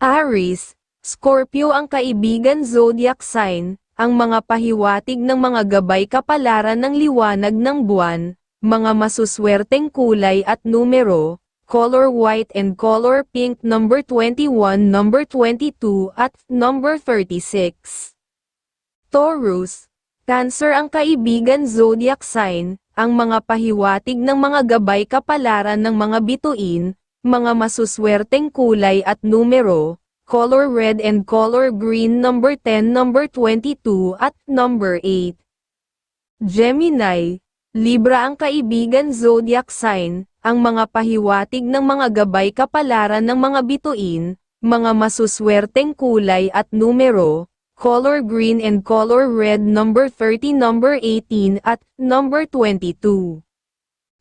Aries, Scorpio ang kaibigan zodiac sign, ang mga pahiwatig ng mga gabay kapalaran ng liwanag ng buwan, mga masuswerteng kulay at numero, color white and color pink number 21, number 22 at number 36. Taurus, Cancer ang kaibigan zodiac sign, ang mga pahiwatig ng mga gabay kapalaran ng mga bituin, mga masuswerteng kulay at numero, color red and color green number 10, number 22 at number 8. Gemini, Libra ang kaibigan zodiac sign, ang mga pahiwatig ng mga gabay kapalaran ng mga bituin, mga masuswerteng kulay at numero, color green and color red number 30, number 18 at number 22.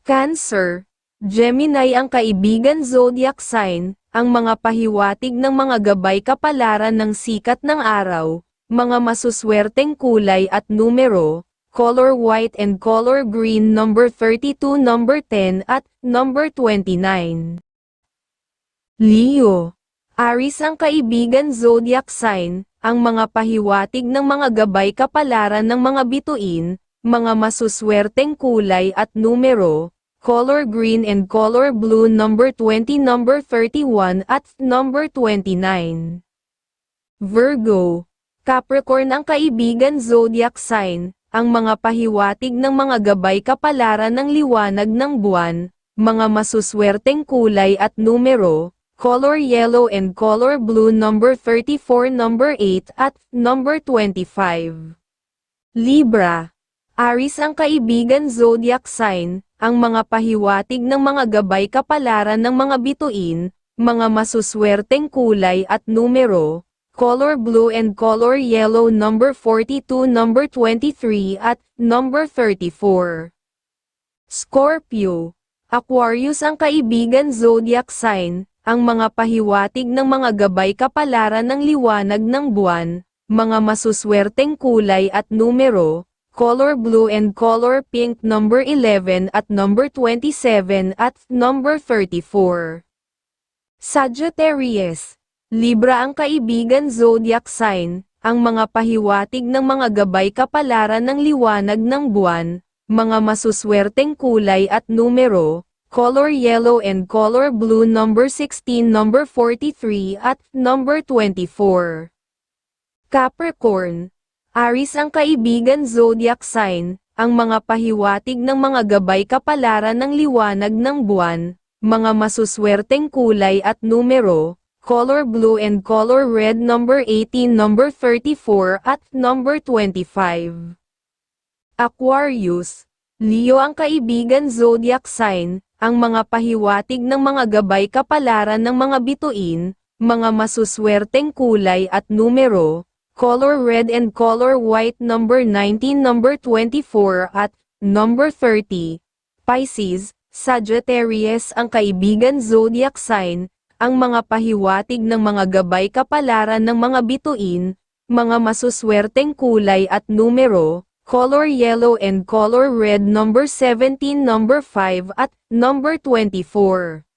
Cancer, Gemini ang kaibigan zodiac sign, ang mga pahiwatig ng mga gabay kapalaran ng sikat ng araw, mga masuswerteng kulay at numero, color white and color green number 32, number 10 at number 29. Leo, Aris ang kaibigan zodiac sign, ang mga pahiwatig ng mga gabay kapalaran ng mga bituin, mga masuswerteng kulay at numero, color green and color blue number 20 number 31 at number 29. Virgo, Capricorn ang kaibigan zodiac sign, ang mga pahiwatig ng mga gabay kapalaran ng liwanag ng buwan, mga masuswerteng kulay at numero, color yellow and color blue number 34 number 8 at number 25. Libra, Aris ang kaibigan zodiac sign, ang mga pahiwatig ng mga gabay kapalaran ng mga bituin, mga masuswerteng kulay at numero, color blue and color yellow number 42 number 23 at number 34. Scorpio, Aquarius ang kaibigan zodiac sign, ang mga pahiwatig ng mga gabay kapalaran ng liwanag ng buwan, mga masuswerteng kulay at numero, color blue and color pink number 11 at number 27 at number 34. Sagittarius, Libra ang kaibigan zodiac sign, ang mga pahiwatig ng mga gabay kapalaran ng liwanag ng buwan, mga masuswerteng kulay at numero, color yellow and color blue number 16 number 43 at number 24. Capricorn, Aris ang kaibigan zodiac sign, ang mga pahiwatig ng mga gabay kapalaran ng liwanag ng buwan, mga masuswerteng kulay at numero, color blue and color red number 18 number 34 at number 25. Aquarius, Leo ang kaibigan zodiac sign, ang mga pahiwatig ng mga gabay kapalaran ng mga bituin, mga masuswerteng kulay at numero, color red and color white number 19 number 24 at number 30. Pisces, Sagittarius ang kaibigan zodiac sign, ang mga pahiwatig ng mga gabay kapalaran ng mga bituin, mga masuswerteng kulay at numero, color yellow and color red number 17 number 5 at number 24.